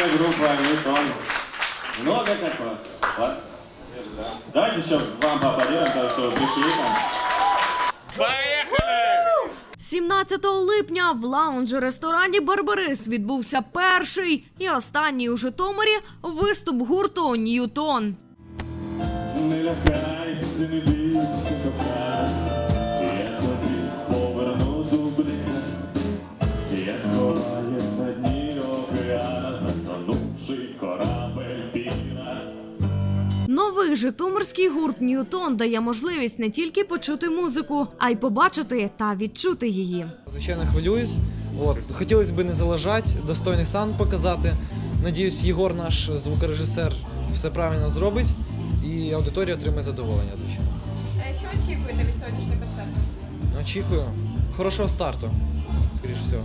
вами группа Ньютон. Много как вас. Классно. Давайте еще вам поаплодируем, за то, что пришли к нам. 17 липня в лаунж-ресторані Барбарис відбувся перший і останній у Житомирі виступ гурту Ньютон. Не лякайся, не бійся, Новий житомирський гурт Ньютон дає можливість не тільки почути музику, а й побачити та відчути її. Звичайно, хвилююсь. От хотілося б не залежати, достойний сан показати. Надіюсь, Єгор, наш звукорежисер, все правильно зробить, і аудиторія отримає задоволення, звичайно. Е, Що очікуєте від сьогоднішнього концерту? Очікую хорошого старту, скоріш всього.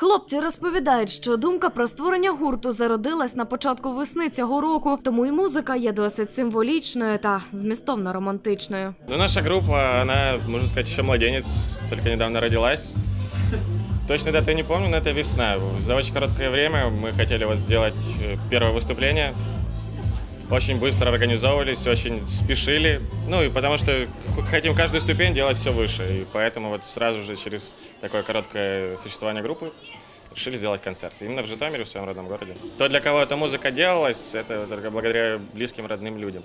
Хлопці розповідають, що думка про створення гурту зародилась на початку весни цього року, тому і музика є досить символічною та змістовно романтичною. Ну, наша группа, она, можно сказать, еще младенец, только недавно родилась. Точно даты не помню, но это весна. За очень короткое время мы хотели вот сделать э, первое выступление. Очень быстро организовывались, очень спешили. Ну и потому что хотим каждую ступень делать все выше. И поэтому вот сразу же через такое короткое существование группы решили сделать концерт. Именно в Житомире, в своем родном городе. То, для кого эта музыка делалась, это только благодаря близким, родным людям.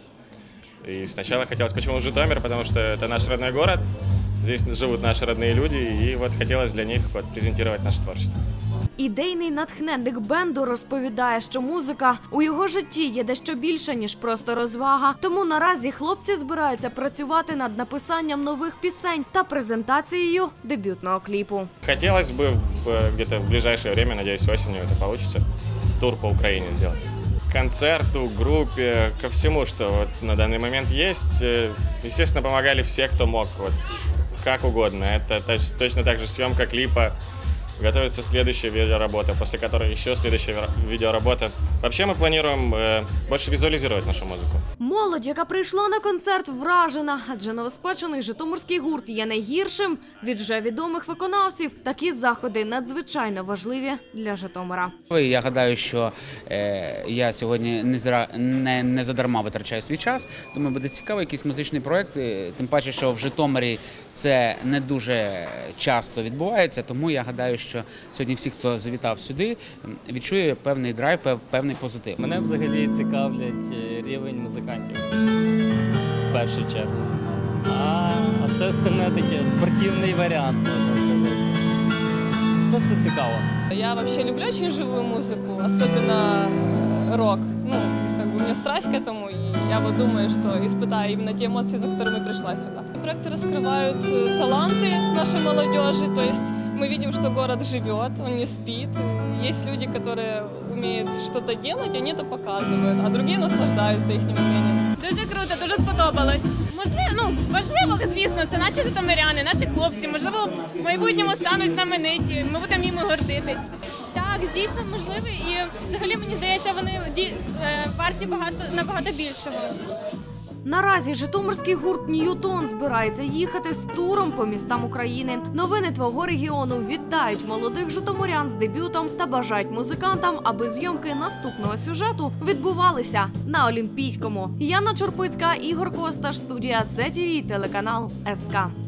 И сначала хотелось, почему Житомир, потому что это наш родной город, здесь живут наши родные люди, и вот хотелось для них вот презентировать наше творчество. Ідейний натхненник бенду розповідає, що музика у його житті є дещо більше ніж просто розвага. Тому наразі хлопці збираються працювати над написанням нових пісень та презентацією дебютного кліпу. Хотелось бы в, э, где-то в ближайшее время, надеюсь, осенью это получится, тур по Украине сделать. К концерту, группе, ко всему, что вот на данный момент есть. Э, Естественно, помогали все, кто мог, вот, как угодно. Это точ- точно так же съемка клипа, готовится следующая видеоработа, после которой еще следующая вера- видеоработа. Вообще мы планируем э, больше визуализировать нашу музыку. Молодь, яка прийшла на концерт, вражена, адже новоспечений житомирський гурт є найгіршим від вже відомих виконавців. Такі заходи надзвичайно важливі для Житомира. І Я гадаю, що е, я сьогодні не, зра, не, не задарма витрачаю свій час. Думаю, буде цікавий якийсь музичний проект. е, Тим паче, що в Житомирі це не дуже часто відбувається. Тому я гадаю, що сьогодні всі, хто завітав сюди, м, відчує певний драйв, пев- певний позитив. Мене взагалі цікавлять е, рівень музикантів в першу чергу. А, а все остальне таке спортивний варіант, можна сказати. Просто цікаво. Я вообще люблю очень живую музыку, особенно э, рок. Ну, как бы у меня страсть к этому, и я вот думаю, что испытаю именно те эмоции, за которыми пришла сюда. Проекты раскрывают э, таланты нашей молодежи, то есть мы видим, что город живет, он не спит. Есть люди, которые умеют что-то делать, они это показывают, а другие наслаждаются их умением. Дуже круто, дуже сподобалось. Можливо, ну важливо, звісно, це наші житомиряни, наші хлопці. Можливо, в майбутньому стануть знамениті. Ми будемо їм гордитись. Так, дійсно можливо, і взагалі мені здається, вони ді- е, варті багато набагато більшого. Наразі житомирський гурт Ньютон збирається їхати з туром по містам України. Новини твого регіону вітають молодих житомирян з дебютом та бажають музикантам, аби зйомки наступного сюжету відбувалися на Олімпійському. Яна Чорпицька, Ігор Косташ, студія ЦТВ, телеканал СК.